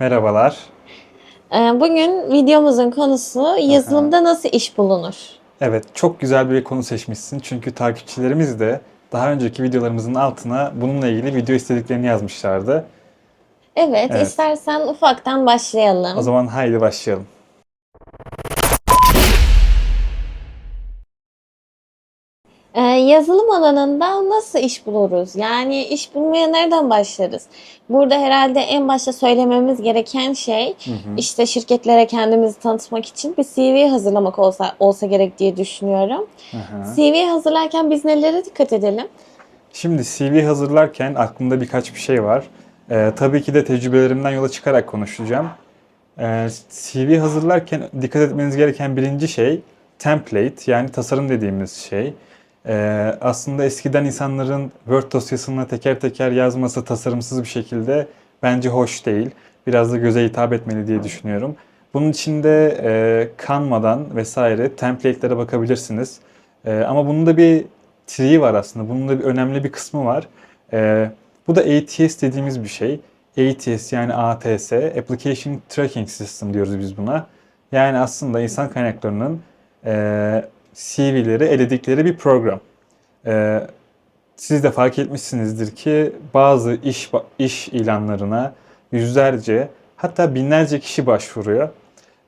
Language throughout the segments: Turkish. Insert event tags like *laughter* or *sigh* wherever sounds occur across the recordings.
Merhabalar. Ee, Bugün videomuzun konusu yazılımda nasıl iş bulunur? Evet, çok güzel bir konu seçmişsin. Çünkü takipçilerimiz de daha önceki videolarımızın altına bununla ilgili video istediklerini yazmışlardı. Evet, Evet. istersen ufaktan başlayalım. O zaman haydi başlayalım. Ee, yazılım alanında nasıl iş buluruz? Yani iş bulmaya nereden başlarız? Burada herhalde en başta söylememiz gereken şey Hı hı. işte şirketlere kendimizi tanıtmak için bir CV hazırlamak olsa olsa gerek diye düşünüyorum. Hı hı. CV hazırlarken biz nelere dikkat edelim? Şimdi CV hazırlarken aklımda birkaç bir şey var. Ee, tabii ki de tecrübelerimden yola çıkarak konuşacağım. Ee, CV hazırlarken dikkat etmeniz gereken birinci şey template yani tasarım dediğimiz şey. Ee, aslında eskiden insanların Word dosyasına teker teker yazması tasarımsız bir şekilde bence hoş değil. Biraz da göze hitap etmeli diye düşünüyorum. Bunun için de e, Canva'dan vesaire template'lere bakabilirsiniz. E, ama bunun da bir tree var aslında. Bunun da bir önemli bir kısmı var. E, bu da ATS dediğimiz bir şey. ATS yani ATS, Application Tracking System diyoruz biz buna. Yani aslında insan kaynaklarının e, CV'leri eledikleri bir program. E, siz de fark etmişsinizdir ki bazı iş iş ilanlarına yüzlerce hatta binlerce kişi başvuruyor.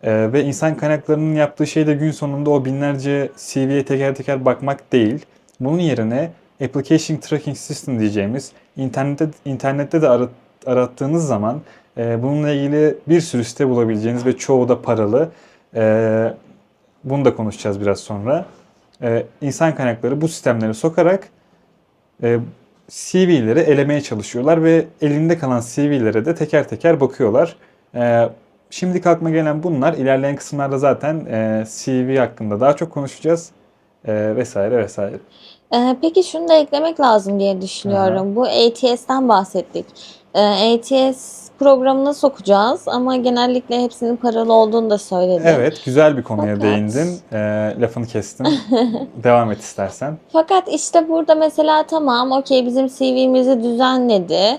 Ee, ve insan kaynaklarının yaptığı şey de gün sonunda o binlerce CV'ye teker teker bakmak değil. Bunun yerine Application Tracking System diyeceğimiz internette internette de arat, arattığınız zaman e, bununla ilgili bir sürü site bulabileceğiniz ve çoğu da paralı. E, bunu da konuşacağız biraz sonra. E, insan kaynakları bu sistemleri sokarak e, CV'leri elemeye çalışıyorlar ve elinde kalan CV'lere de teker teker bakıyorlar. E, Şimdi aklıma gelen bunlar. İlerleyen kısımlarda zaten e, CV hakkında daha çok konuşacağız. E, vesaire vesaire. Ee, peki şunu da eklemek lazım diye düşünüyorum. Bu ATS'ten bahsettik. Ee, ATS programına sokacağız ama genellikle hepsinin paralı olduğunu da söyledim. Evet, güzel bir konuya Fakat- değindin. E, lafını kestim. *laughs* Devam et istersen. Fakat işte burada mesela tamam okey bizim CV'mizi düzenledi. Ee,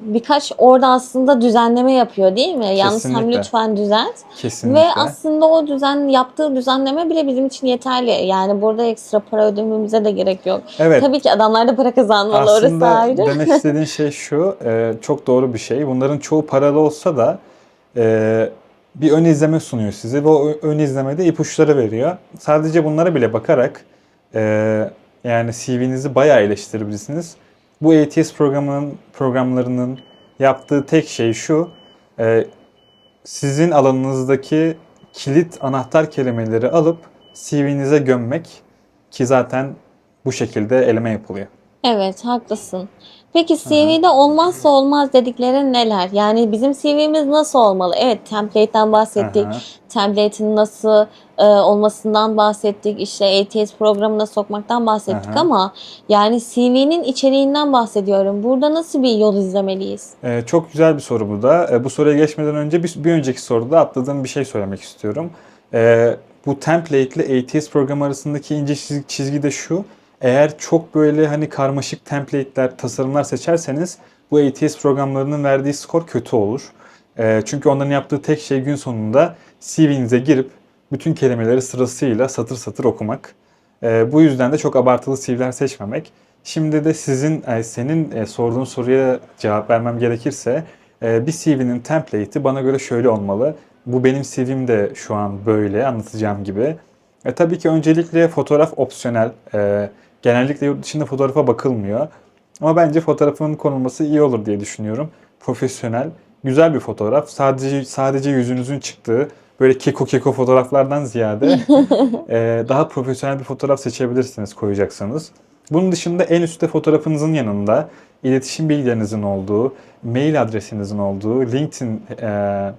birkaç orada aslında düzenleme yapıyor değil mi? Yanlışsam lütfen düzelt. Kesinlikle. Ve aslında o düzen yaptığı düzenleme bile bizim için yeterli. Yani burada ekstra para ödememize de gerek yok. evet. Tabii ki adamlar da para kazanmalı orası Aslında ayrı. demek istediğin *laughs* şey şu, e, çok doğru bir şey. Bunların çoğu paralı olsa da e, bir ön izleme sunuyor size ve o ön izlemede ipuçları veriyor. Sadece bunlara bile bakarak e, yani CV'nizi bayağı eleştirebilirsiniz. Bu ATS programının programlarının yaptığı tek şey şu, e, sizin alanınızdaki kilit anahtar kelimeleri alıp CV'nize gömmek ki zaten bu şekilde eleme yapılıyor. Evet, haklısın. Peki CV'de olmazsa olmaz dediklerin neler? Yani bizim CV'miz nasıl olmalı? Evet, template'ten bahsettik. Aha. Template'in nasıl e, olmasından bahsettik. İşte ATS programına sokmaktan bahsettik Aha. ama yani CV'nin içeriğinden bahsediyorum. Burada nasıl bir yol izlemeliyiz? Ee, çok güzel bir soru bu da. Ee, bu soruya geçmeden önce bir, bir önceki soruda atladığım bir şey söylemek istiyorum. Ee, bu template ile ATS programı arasındaki ince çizgi, çizgi de şu. Eğer çok böyle hani karmaşık template'ler, tasarımlar seçerseniz bu ATS programlarının verdiği skor kötü olur. Ee, çünkü onların yaptığı tek şey gün sonunda CV'nize girip bütün kelimeleri sırasıyla satır satır okumak. Ee, bu yüzden de çok abartılı CV'ler seçmemek. Şimdi de sizin, e, senin e, sorduğun soruya cevap vermem gerekirse e, bir CV'nin template'i bana göre şöyle olmalı. Bu benim CV'm de şu an böyle anlatacağım gibi. E, tabii ki öncelikle fotoğraf opsiyonel. E, genellikle yurt dışında fotoğrafa bakılmıyor. Ama bence fotoğrafın konulması iyi olur diye düşünüyorum. Profesyonel, güzel bir fotoğraf. Sadece sadece yüzünüzün çıktığı böyle keko keko fotoğraflardan ziyade *laughs* e, daha profesyonel bir fotoğraf seçebilirsiniz koyacaksanız. Bunun dışında en üstte fotoğrafınızın yanında iletişim bilgilerinizin olduğu, mail adresinizin olduğu, LinkedIn e,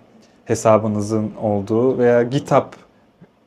hesabınızın olduğu veya GitHub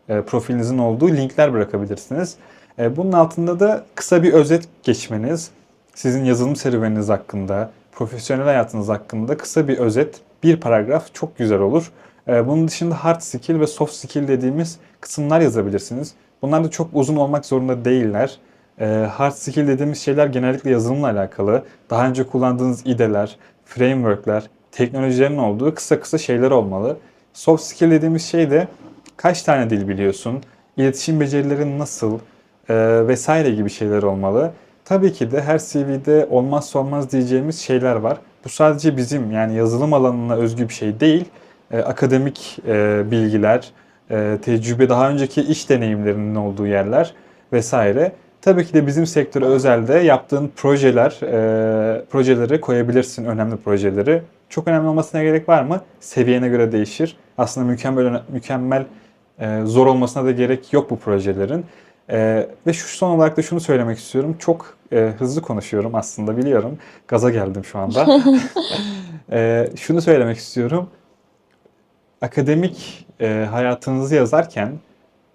e, profilinizin olduğu linkler bırakabilirsiniz. E, bunun altında da kısa bir özet geçmeniz, sizin yazılım serüveniniz hakkında, profesyonel hayatınız hakkında kısa bir özet, bir paragraf çok güzel olur. E, bunun dışında hard skill ve soft skill dediğimiz kısımlar yazabilirsiniz. Bunlar da çok uzun olmak zorunda değiller. E, hard skill dediğimiz şeyler genellikle yazılımla alakalı. Daha önce kullandığınız IDE'ler, framework'ler, teknolojilerin olduğu kısa kısa şeyler olmalı. Soft skill dediğimiz şey de kaç tane dil biliyorsun, iletişim becerilerin nasıl e, vesaire gibi şeyler olmalı. Tabii ki de her CV'de olmazsa olmaz diyeceğimiz şeyler var. Bu sadece bizim yani yazılım alanına özgü bir şey değil. E, akademik e, bilgiler, e, tecrübe, daha önceki iş deneyimlerinin olduğu yerler vesaire. Tabii ki de bizim sektöre özelde yaptığın projeler, e, projeleri koyabilirsin, önemli projeleri. Çok önemli olmasına gerek var mı? Seviyene göre değişir. Aslında mükemmel mükemmel e, zor olmasına da gerek yok bu projelerin. E, ve şu son olarak da şunu söylemek istiyorum. Çok e, hızlı konuşuyorum aslında biliyorum. Gaza geldim şu anda. *laughs* e, şunu söylemek istiyorum. Akademik e, hayatınızı yazarken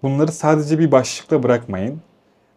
bunları sadece bir başlıkla bırakmayın.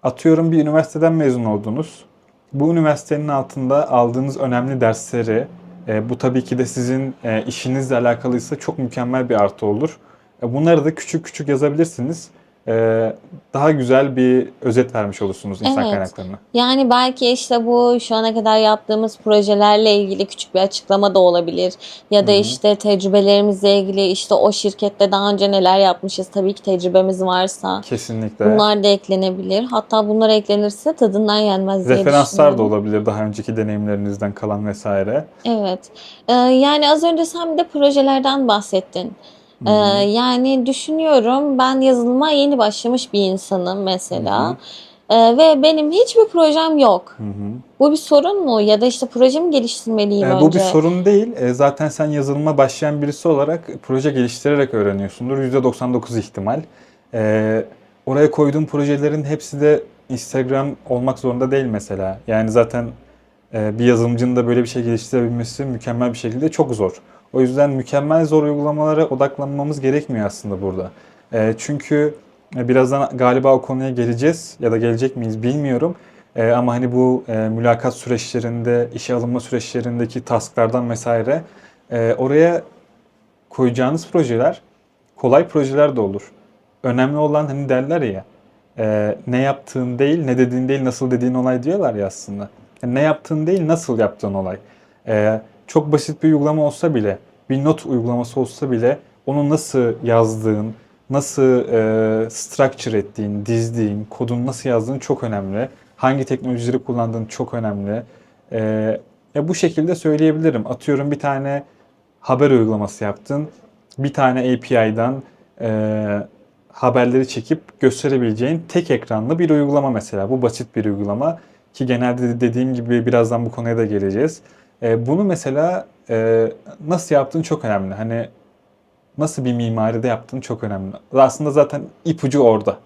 Atıyorum bir üniversiteden mezun oldunuz. Bu üniversitenin altında aldığınız önemli dersleri, e, bu tabii ki de sizin e, işinizle alakalıysa çok mükemmel bir artı olur. E, bunları da küçük küçük yazabilirsiniz. E, daha güzel bir özet vermiş olursunuz insan Evet. kaynaklarına. Yani belki işte bu şu ana kadar yaptığımız projelerle ilgili küçük bir açıklama da olabilir. Ya da Hı hı. işte tecrübelerimizle ilgili işte o şirkette daha önce neler yapmışız tabii ki tecrübemiz varsa. Kesinlikle. Bunlar da eklenebilir. Hatta bunlar eklenirse tadından yenmez diye Referanslar da olabilir daha önceki deneyimlerinizden kalan vesaire. Evet. Ee, yani az önce sen bir de projelerden bahsettin. Ee, yani düşünüyorum ben yazılıma yeni başlamış bir insanım mesela. Ee, ve benim hiçbir projem yok. Hı hı. Bu bir sorun mu? Ya da işte projemi geliştirmeliyim E, önce. bu bir sorun değil. E, zaten sen yazılıma başlayan birisi olarak proje geliştirerek öğreniyorsundur. %99 ihtimal. E, oraya koyduğun projelerin hepsi de Instagram olmak zorunda değil mesela. Yani zaten e, bir yazılımcının da böyle bir şey geliştirebilmesi mükemmel bir şekilde çok zor. O yüzden mükemmel zor uygulamalara odaklanmamız gerekmiyor aslında burada. E, çünkü e, birazdan galiba o konuya geleceğiz ya da gelecek miyiz bilmiyorum. E, ama hani bu e, mülakat süreçlerinde, işe alınma süreçlerindeki tasklardan vesaire e, oraya koyacağınız projeler kolay projeler de olur. Önemli olan hani derler ya e, ne yaptığın değil, ne dediğin değil, nasıl dediğin olay diyorlar ya aslında. Yani ne yaptığın değil, nasıl yaptığın olay. E, çok basit bir uygulama olsa bile, bir not uygulaması olsa bile onu nasıl yazdığın, nasıl e, structure ettiğin, dizdiğin, kodunu nasıl yazdığın çok önemli. Hangi teknolojileri kullandığın çok önemli. E, ya bu şekilde söyleyebilirim. Atıyorum bir tane haber uygulaması yaptın. Bir tane API'dan e, haberleri çekip gösterebileceğin tek ekranlı bir uygulama mesela. Bu basit bir uygulama ki genelde de dediğim gibi birazdan bu konuya da geleceğiz. E, bunu mesela e, nasıl yaptığın çok önemli. Hani nasıl bir mimaride yaptığın çok önemli. Aslında zaten ipucu orada.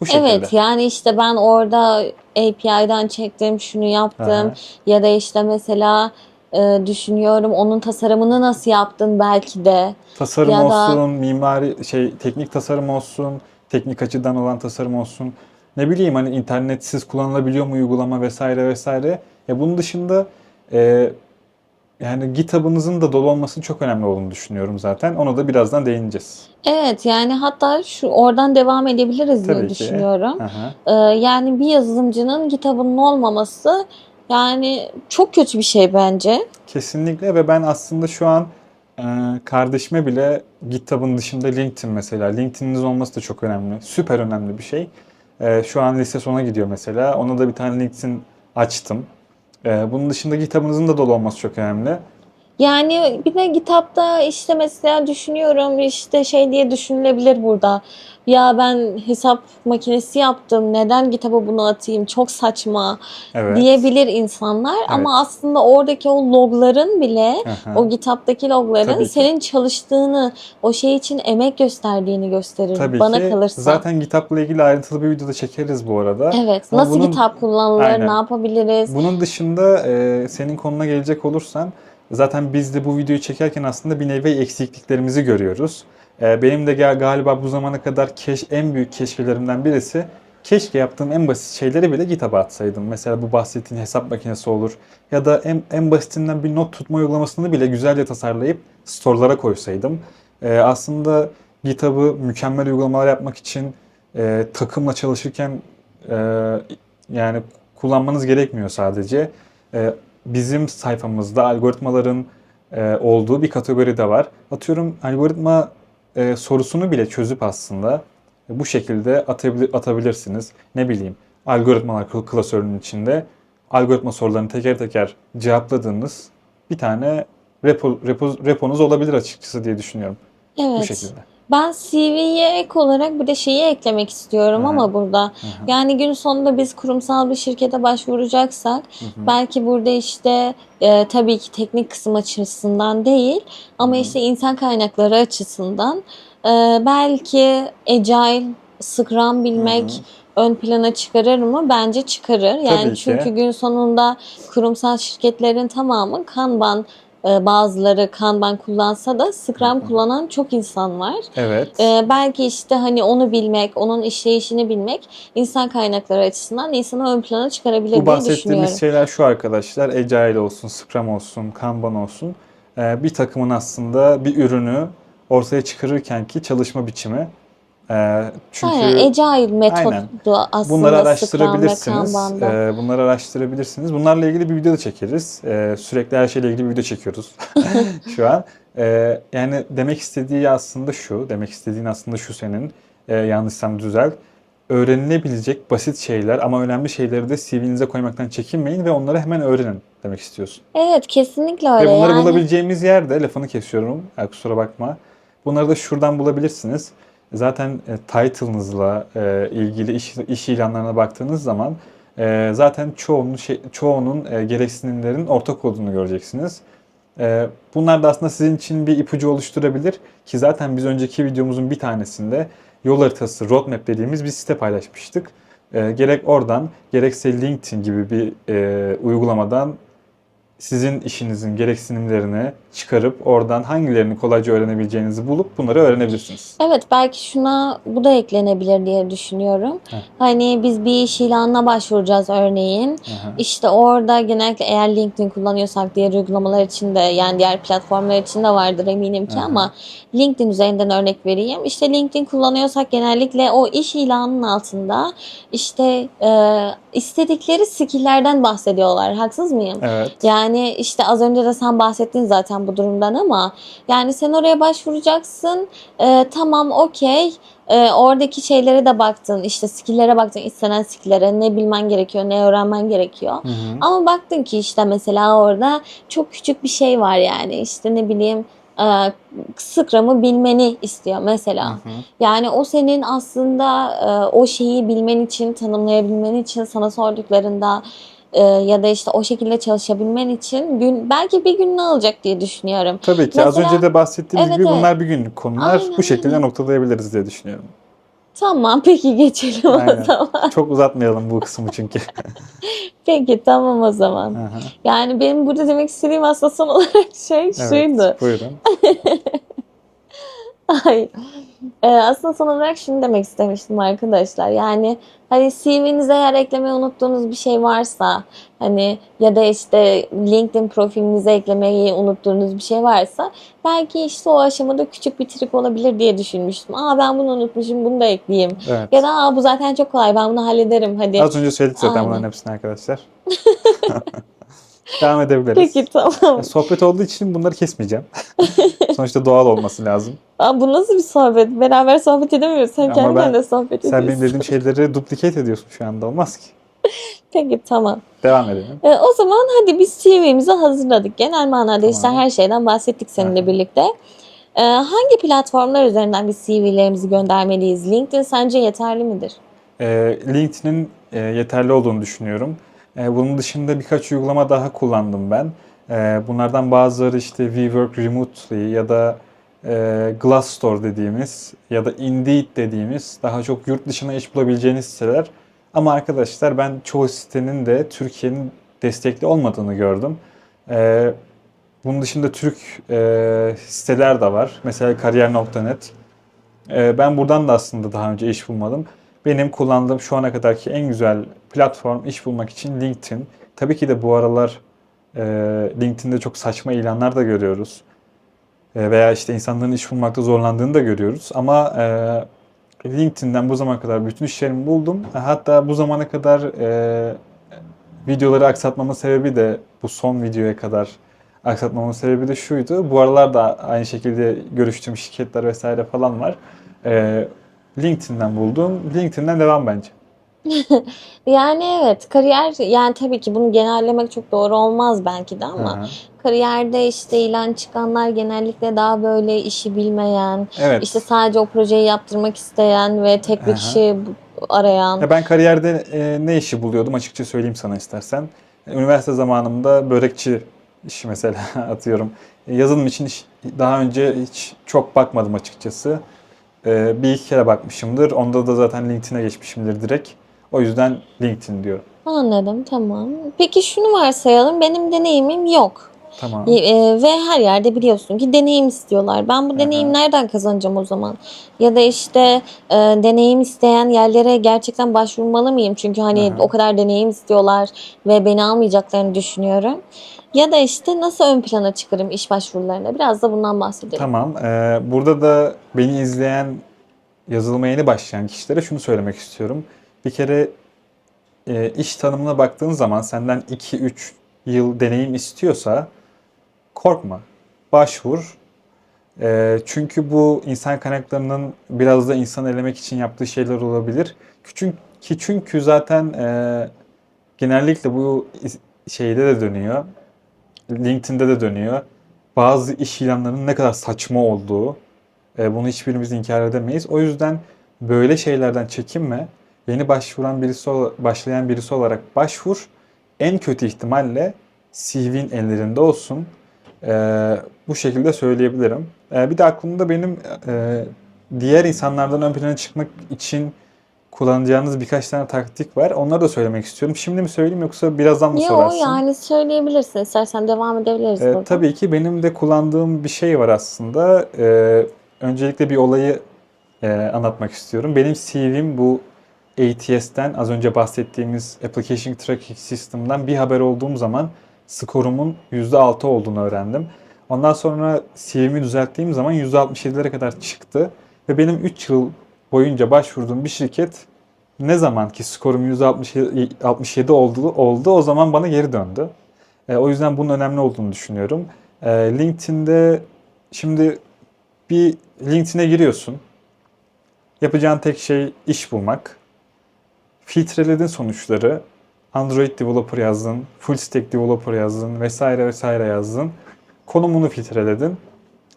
Bu şekilde. Evet yani işte ben orada API'den çektim, şunu yaptım Aha. ya da işte mesela e, düşünüyorum onun tasarımını nasıl yaptın belki de. Tasarım Ya da- olsun, mimari şey teknik tasarım olsun, teknik açıdan olan tasarım olsun. Ne bileyim hani internetsiz kullanılabiliyor mu uygulama vesaire vesaire. Ya bunun dışında e, yani GitHub'ınızın da dolu olması çok önemli olduğunu düşünüyorum zaten. Ona da birazdan değineceğiz. Evet yani hatta şu oradan devam edebiliriz diye Tabii ki. düşünüyorum. Aha. Ee, yani bir yazılımcının kitabının olmaması yani çok kötü bir şey bence. Kesinlikle ve ben aslında şu an e, kardeşime bile GitHub'ın dışında LinkedIn mesela. LinkedIn'iniz olması da çok önemli. Süper önemli bir şey. E, şu an lise sona gidiyor mesela. Ona da bir tane LinkedIn açtım. E, bunun dışında GitHub'ınızın da dolu olması çok önemli. Yani bir de kitapta işte mesela düşünüyorum işte şey diye düşünülebilir burada. Ya ben hesap makinesi yaptım. Neden kitaba bunu atayım? Çok saçma Evet. diyebilir insanlar ama aslında oradaki o logların bile Aha. o kitaptaki logların Tabii ki. senin çalıştığını, o şey için emek gösterdiğini gösterir Tabii bana ki. kalırsa. Zaten GitHub'la ilgili ayrıntılı bir videoda çekeriz bu arada. Evet, Ama nasıl bunun- kitap kullanılır, Aynen. ne yapabiliriz? Bunun dışında e, senin konuna gelecek olursan zaten biz de bu videoyu çekerken aslında bir nevi eksikliklerimizi görüyoruz. E, benim de ga- galiba bu zamana kadar keş, en büyük keşkelerimden birisi keşke yaptığım en basit şeyleri bile GitHub'a atsaydım. Mesela bu bahsettiğin hesap makinesi olur ya da en, en basitinden bir not tutma uygulamasını bile güzelce tasarlayıp store'lara koysaydım. E, aslında GitHub'ı mükemmel uygulamalar yapmak için e, takımla çalışırken e, yani kullanmanız gerekmiyor sadece. E, bizim sayfamızda algoritmaların e, olduğu bir kategori de var. Atıyorum algoritma e, sorusunu bile çözüp aslında bu şekilde atabil- atabilirsiniz. Ne bileyim algoritmalar kl- klasörünün içinde algoritma sorularını teker teker cevapladığınız bir tane repo, repo, reponuz olabilir açıkçası diye düşünüyorum. Bu Evet. şekilde. Ben CV'ye ek olarak bir de şeyi eklemek istiyorum Hı hı. ama burada Hı hı, yani gün sonunda biz kurumsal bir şirkete başvuracaksak hı hı. belki burada işte e, tabii ki teknik kısım açısından değil ama Hı hı. işte insan kaynakları açısından e, belki agile, Scrum bilmek Hı ön plana çıkarır mı? Bence çıkarır. Yani Tabii ki. çünkü gün sonunda kurumsal şirketlerin tamamı Kanban bazıları Kanban kullansa da Scrum kullanan çok insan var. Evet. Ee, belki işte hani onu bilmek, onun işleyişini bilmek insan kaynakları açısından insanı ön plana çıkarabilir Bu diye bahsettiğimiz düşünüyorum. şeyler şu arkadaşlar. Agile olsun, Scrum olsun, Kanban olsun. Ee, bir takımın aslında bir ürünü ortaya çıkarırken ki çalışma biçimi. Ee, çünkü Aynen, agile metodu aslında bunları araştırabilirsiniz. Ee, bunları araştırabilirsiniz. Bunlarla ilgili bir video da çekeriz. Ee, sürekli her şeyle ilgili bir video çekiyoruz *laughs* *laughs* şu an. Yani demek istediği aslında şu. Demek istediğin aslında şu senin. Yanlışsam düzelt. Öğrenilebilecek basit şeyler ama önemli şeyleri de CV'nize koymaktan çekinmeyin ve onları hemen öğrenin demek istiyorsun. Evet kesinlikle öyle. Ve bunları yani, bulabileceğimiz yerde, lafını kesiyorum, ya kusura bakma. Bunları da şuradan bulabilirsiniz. Zaten e, title'ınızla e, ilgili iş, iş ilanlarına baktığınız zaman e, zaten çoğunun, şey, çoğunun e, gereksinimlerin ortak olduğunu göreceksiniz. E, bunlar da aslında sizin için bir ipucu oluşturabilir ki zaten biz önceki videomuzun bir tanesinde yol haritası, roadmap dediğimiz bir site paylaşmıştık. E, gerek oradan, gerekse LinkedIn gibi bir e, uygulamadan sizin işinizin gereksinimlerini çıkarıp oradan hangilerini kolayca öğrenebileceğinizi bulup bunları öğrenebilirsiniz. Evet belki şuna bu da eklenebilir diye düşünüyorum. Heh. Hani biz bir iş ilanına başvuracağız örneğin. Aha. İşte orada genellikle eğer LinkedIn kullanıyorsak diğer uygulamalar için de yani diğer platformlar için de vardır eminim ki Aha. ama LinkedIn üzerinden örnek vereyim. İşte LinkedIn kullanıyorsak genellikle o iş ilanının altında işte e, istedikleri skill'lerden bahsediyorlar. Haksız mıyım? Evet. Yani işte az önce de sen bahsettin zaten bu durumdan ama yani sen oraya başvuracaksın. Ee, tamam okey. Ee, oradaki şeylere de baktın. işte skill'lere baktın. istenen skill'lere ne bilmen gerekiyor, ne öğrenmen gerekiyor. Hı hı. Ama baktın ki işte mesela orada çok küçük bir şey var yani. işte ne bileyim e, Scrum'ı bilmeni istiyor mesela. Hı hı. Yani o senin aslında e, o şeyi bilmen için, tanımlayabilmen için sana sorduklarında e, ya da işte o şekilde çalışabilmen için gün belki bir gün ne alacak diye düşünüyorum. Tabii ki az Mesela- önce de bahsettiğimiz Evet, gibi bunlar bir günlük konular. Aynen, Bu şekilde aynen. noktalayabiliriz diye düşünüyorum. Tamam peki geçelim Aynen. o zaman. Çok uzatmayalım bu kısmı çünkü. *laughs* Peki tamam o zaman. Hı. Yani benim burada demek istediğim aslında son olarak şey evet, şuydu. buyurun. *laughs* Ay. Ee, aslında son olarak şunu demek istemiştim arkadaşlar. Yani hani CV'nize eğer eklemeyi unuttuğunuz bir şey varsa hani ya da işte LinkedIn profilinize eklemeyi unuttuğunuz bir şey varsa belki işte o aşamada küçük bir trik olabilir diye düşünmüştüm. Aa ben bunu unutmuşum bunu da ekleyeyim. Evet. Ya da aa bu zaten çok kolay ben bunu hallederim hadi. Az önce söyledik zaten Aynen. bunların hepsini arkadaşlar. *laughs* Devam edebiliriz. Peki tamam. Sohbet olduğu için bunları kesmeyeceğim. *laughs* Sonuçta doğal olması lazım. Aa, bu nasıl bir sohbet? Beraber sohbet edemiyoruz. Sen Ama kendi ben- kendine sohbet Sen ediyorsun. benim dediğim şeyleri duplicate ediyorsun şu anda. Olmaz ki. *laughs* Peki tamam. Devam edelim. E, o zaman hadi biz CV'mizi hazırladık. Genel manada işte Tamam. her şeyden bahsettik seninle Aha. birlikte. E, hangi platformlar üzerinden biz CV'lerimizi göndermeliyiz? LinkedIn sence yeterli midir? E, LinkedIn'in e, yeterli olduğunu düşünüyorum. E, bunun dışında birkaç uygulama daha kullandım ben. E, bunlardan bazıları işte WeWork Remotely ya da e, Glassdoor dediğimiz ya da Indeed dediğimiz daha çok yurt dışına iş bulabileceğiniz siteler. Ama arkadaşlar ben çoğu sitenin de Türkiye'nin destekli olmadığını gördüm. E, bunun dışında Türk e, siteler de var. Mesela kariyer.net. Ben buradan da aslında daha önce iş bulmadım. Benim kullandığım şu ana kadarki en güzel platform iş bulmak için LinkedIn. Tabii ki de bu aralar e, LinkedIn'de çok saçma ilanlar da görüyoruz. E, veya işte insanların iş bulmakta zorlandığını da görüyoruz. Ama e, LinkedIn'den bu zamana kadar bütün işlerimi buldum. Hatta bu zamana kadar e, videoları aksatmamın sebebi de bu son videoya kadar aksatmamın sebebi de şuydu. Bu aralar da aynı şekilde görüştüğüm şirketler vesaire falan var. Ee, LinkedIn'den buldum. LinkedIn'den devam bence. *laughs* Yani evet kariyer yani tabii ki bunu genellemek çok doğru olmaz belki de ama Aha. kariyerde işte ilan çıkanlar genellikle daha böyle işi bilmeyen, Evet. işte sadece o projeyi yaptırmak isteyen ve tek bir Aha. kişi bu- arayan. Ya ben kariyerde e, ne işi buluyordum açıkça söyleyeyim sana istersen. Üniversite zamanımda börekçi işi mesela *laughs* atıyorum. Yazılım için hiç- daha önce hiç çok bakmadım açıkçası. E, bir iki kere bakmışımdır. Onda da zaten LinkedIn'e geçmişimdir direkt. O yüzden LinkedIn diyorum. Anladım tamam. Peki şunu varsayalım benim deneyimim yok. Tamam. E, ve her yerde biliyorsun ki deneyim istiyorlar. Ben bu Aha. deneyimi nereden kazanacağım o zaman? Ya da işte e, deneyim isteyen yerlere gerçekten başvurmalı mıyım? Çünkü hani Aha. o kadar deneyim istiyorlar ve beni almayacaklarını düşünüyorum. Ya da işte nasıl ön plana çıkarım iş başvurularında? Biraz da bundan bahsedelim. Tamam. Ee, burada da beni izleyen yazılıma yeni başlayan kişilere şunu söylemek istiyorum. Bir kere e, iş tanımına baktığın zaman senden 2-3 yıl deneyim istiyorsa korkma. Başvur. E, çünkü bu insan kaynaklarının biraz da insan elemek için yaptığı şeyler olabilir. Ki çünkü zaten e, genellikle bu şeyde de dönüyor. LinkedIn'de de dönüyor bazı iş ilanlarının ne kadar saçma olduğu, e, bunu hiçbirimiz inkar edemeyiz. O yüzden böyle şeylerden çekinme. Yeni başvuran birisi başlayan birisi olarak başvur. En kötü ihtimalle CV'nin ellerinde olsun. E, bu şekilde söyleyebilirim. E, bir de aklımda benim e, diğer insanlardan ön plana çıkmak için kullanacağınız birkaç tane taktik var. Onları da söylemek istiyorum. Şimdi mi söyleyeyim yoksa birazdan mı Yo sorarsın? yani söyleyebilirsin. İstersen devam edebiliriz Ee, burada. tabii ki benim de kullandığım bir şey var aslında. Ee, öncelikle bir olayı e, anlatmak istiyorum. Benim CV'm bu ATS'ten az önce bahsettiğimiz Application Tracking System'dan bir haber olduğum zaman skorumun %6 olduğunu öğrendim. Ondan sonra CV'mi düzelttiğim zaman %67'lere kadar çıktı. Ve benim 3 yıl boyunca başvurduğum bir şirket ne zaman ki skorum %67 67 oldu, oldu o zaman bana geri döndü. E, o yüzden bunun önemli olduğunu düşünüyorum. E, LinkedIn'de şimdi bir LinkedIn'e giriyorsun. Yapacağın tek şey iş bulmak. Filtreledin sonuçları. Android developer yazdın, full stack developer yazdın vesaire vesaire yazdın. Konumunu filtreledin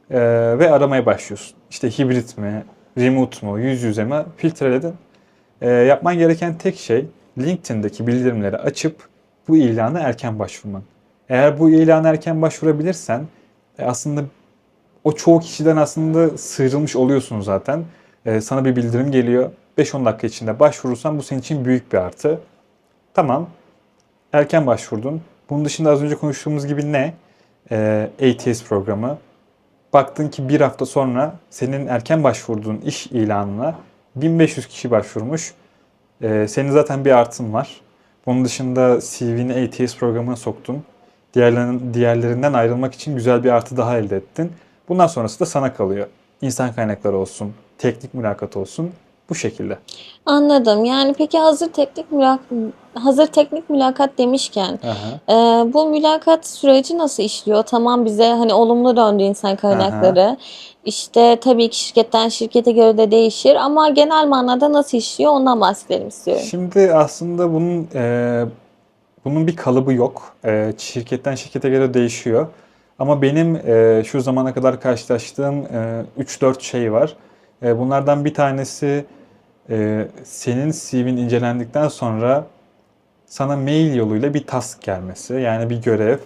e, ve aramaya başlıyorsun. İşte hibrit mi, remote mu, yüz yüze mi filtreledin. E, yapman gereken tek şey LinkedIn'deki bildirimleri açıp bu ilanı erken başvurman. Eğer bu ilanı erken başvurabilirsen e, aslında o çoğu kişiden aslında sıyrılmış oluyorsun zaten. E, sana bir bildirim geliyor. 5-10 dakika içinde başvurursan bu senin için büyük bir artı. Tamam. Erken başvurdun. Bunun dışında az önce konuştuğumuz gibi ne? E, ATS programı. Baktın ki bir hafta sonra senin erken başvurduğun iş ilanına 1500 kişi başvurmuş. E, senin zaten bir artın var. Bunun dışında CV'ni ATS programına soktun. Diğerlerinden, diğerlerinden ayrılmak için güzel bir artı daha elde ettin. Bundan sonrası da sana kalıyor. İnsan kaynakları olsun, teknik mülakat olsun. Bu şekilde. Anladım. Yani peki hazır teknik mülak hazır teknik mülakat demişken Aha. e, bu mülakat süreci nasıl işliyor? Tamam bize hani olumlu döndü insan kaynakları. İşte tabii ki şirketten şirkete göre de değişir ama genel manada nasıl işliyor ondan bahsedelim istiyorum. Şimdi aslında bunun e, bunun bir kalıbı yok. E, şirketten şirkete göre değişiyor. Ama benim e, şu zamana kadar karşılaştığım e, 3-4 şey var. E, bunlardan bir tanesi e, senin CV'nin incelendikten sonra sana mail yoluyla bir task gelmesi. Yani bir görev.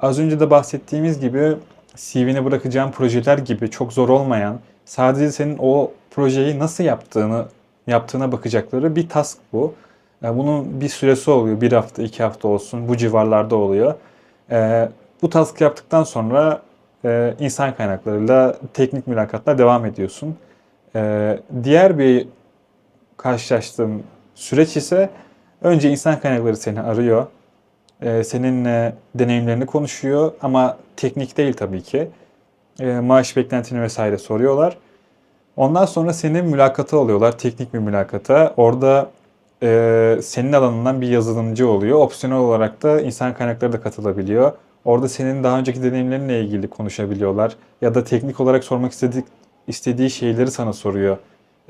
Az önce de bahsettiğimiz gibi CV'ne bırakacağın projeler gibi çok zor olmayan, sadece senin o projeyi nasıl yaptığını yaptığına bakacakları bir task bu. E, Bunun bir süresi oluyor. Bir hafta, iki hafta olsun. Bu civarlarda oluyor. E, Bu task yaptıktan sonra e, insan kaynaklarıyla teknik mülakatla devam ediyorsun. E, Diğer bir karşılaştığım süreç ise önce insan kaynakları seni arıyor. E, Seninle deneyimlerini konuşuyor ama teknik değil tabii ki. E, Maaş beklentini vesaire soruyorlar. Ondan sonra seni mülakata alıyorlar, teknik bir mülakata. Orada e, senin alanından bir yazılımcı oluyor. Opsiyonel olarak da insan kaynakları da katılabiliyor. Orada senin daha önceki deneyimlerinle ilgili konuşabiliyorlar. Ya da teknik olarak sormak istedik, istediği şeyleri sana soruyor.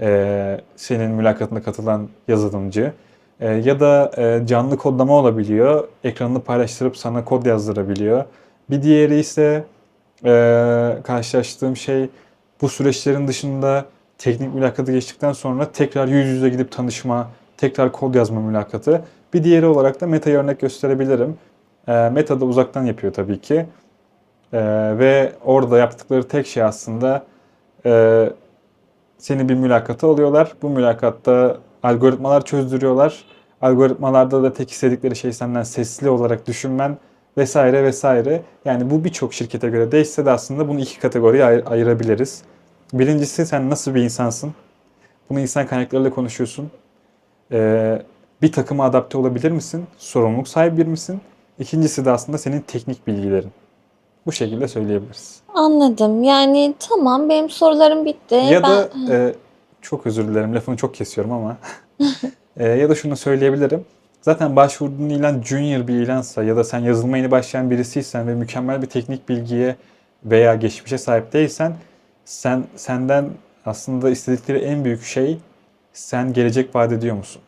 Ee, senin mülakatına katılan yazılımcı. Ee, ya da e, canlı kodlama olabiliyor. Ekranını paylaştırıp sana kod yazdırabiliyor. Bir diğeri ise e, karşılaştığım şey bu süreçlerin dışında teknik mülakatı geçtikten sonra tekrar yüz yüze gidip tanışma, tekrar kod yazma mülakatı. Bir diğeri olarak da Meta'ya örnek gösterebilirim. E, Meta da uzaktan yapıyor tabii ki. E, ve orada yaptıkları tek şey aslında e, seni bir mülakata alıyorlar. Bu mülakatta algoritmalar çözdürüyorlar. Algoritmalarda da tek istedikleri şey senden sesli olarak düşünmen vesaire vesaire. Yani bu birçok şirkete göre değişse de aslında bunu iki kategoriye ayır- ayırabiliriz. Birincisi sen nasıl bir insansın? Bunu insan kaynaklarıyla konuşuyorsun. Ee, bir takıma adapte olabilir misin? Sorumluluk sahibi bir misin? İkincisi de aslında senin teknik bilgilerin. Bu şekilde söyleyebiliriz. Anladım. Yani tamam benim sorularım bitti. Ya da ben e, çok özür dilerim lafını çok kesiyorum ama *laughs* E, ya da şunu söyleyebilirim. Zaten başvurduğun ilan junior bir ilansa ya da sen yazılıma yeni başlayan birisiysen ve mükemmel bir teknik bilgiye veya geçmişe sahip değilsen sen senden aslında istedikleri en büyük şey sen gelecek vaat ediyor musun?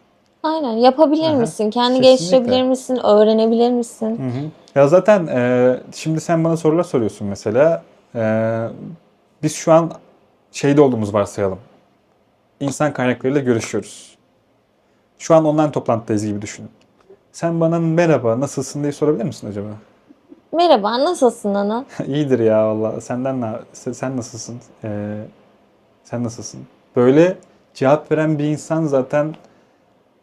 Aynen yapabilir Aha, misin? Kendi kesinlikle. geliştirebilir misin? Öğrenebilir misin? Hı hı. Ya zaten e, şimdi sen bana sorular soruyorsun mesela. E, biz şu an şeyde olduğumuz varsayalım. İnsan kaynaklarıyla görüşüyoruz. Şu an online toplantıdayız gibi düşünün. Sen bana merhaba nasılsın diye sorabilir misin acaba? Merhaba, nasılsın Ana? *laughs* İyidir ya valla. Senden ne, sen, sen nasılsın? E, sen nasılsın? Böyle cevap veren bir insan zaten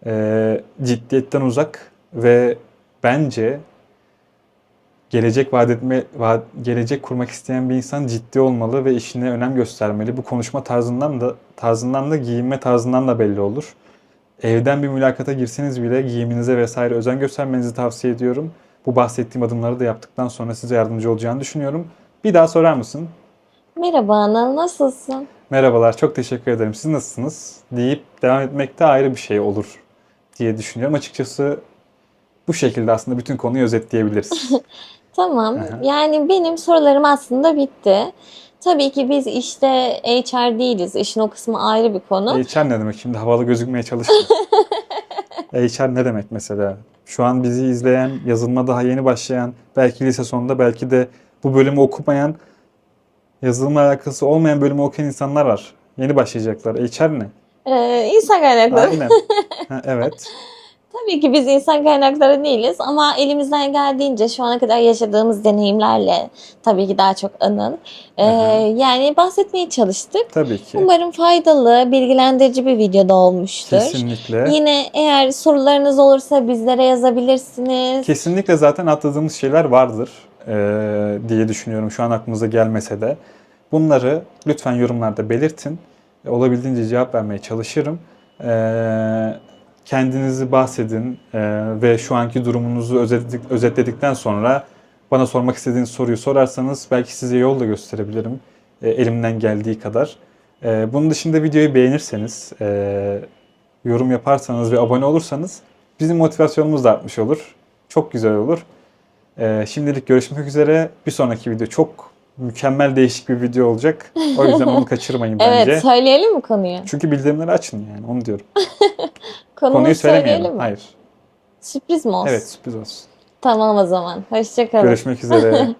e, ciddiyetten uzak ve bence gelecek vaat etme, vaat, gelecek kurmak isteyen bir insan ciddi olmalı ve işine önem göstermeli. Bu konuşma tarzından da tarzından da giyinme tarzından da belli olur. Evden bir mülakata girseniz bile giyiminize vesaire özen göstermenizi tavsiye ediyorum. Bu bahsettiğim adımları da yaptıktan sonra size yardımcı olacağını düşünüyorum. Bir daha sorar mısın? Merhaba Ana, nasılsın? Merhabalar, çok teşekkür ederim. Siz nasılsınız? deyip devam etmek de ayrı bir şey olur diye düşünüyorum. Açıkçası bu şekilde aslında bütün konuyu özetleyebiliriz. *laughs* Tamam. Aha. Yani benim sorularım aslında bitti. Tabii ki biz işte HR değiliz. İşin o kısmı ayrı bir konu. HR ne demek? Şimdi havalı gözükmeye çalışma. *laughs* HR ne demek mesela? Şu an bizi izleyen, yazılıma daha yeni başlayan, belki lise sonunda, belki de bu bölümü okumayan, yazılımla alakası olmayan bölümü okuyan insanlar var. Yeni başlayacaklar. HR ne? Ee, insan kaynakları. Aynen. *laughs* Ha, evet. Tabii ki biz insan kaynakları değiliz ama elimizden geldiğince şu ana kadar yaşadığımız deneyimlerle tabii ki daha çok anın. Ee, Aha. yani bahsetmeye çalıştık. Tabii ki. Umarım faydalı, bilgilendirici bir videoda olmuştur. Kesinlikle. Yine eğer sorularınız olursa bizlere yazabilirsiniz. Kesinlikle zaten atladığımız şeyler vardır eee, diye düşünüyorum şu an aklımıza gelmese de. Bunları lütfen yorumlarda belirtin. E, Olabildiğince cevap vermeye çalışırım. Eee, kendinizi bahsedin eee, ve şu anki durumunuzu özetledik, özetledikten sonra bana sormak istediğiniz soruyu sorarsanız belki size yol da gösterebilirim e, elimden geldiği kadar. E, bunun dışında videoyu beğenirseniz, e, yorum yaparsanız ve abone olursanız bizim motivasyonumuz da artmış olur. Çok güzel olur. E, şimdilik görüşmek üzere. Bir sonraki video çok mükemmel değişik bir video olacak. O yüzden *laughs* onu kaçırmayın bence. Evet, söyleyelim mi konuyu? Çünkü bildirimleri açın yani onu diyorum. *laughs* Konuyu söylemeyelim. mi? Hayır. Sürpriz mi olsun? Evet sürpriz olsun. Tamam o zaman. Hoşçakalın. Görüşmek üzere. *laughs*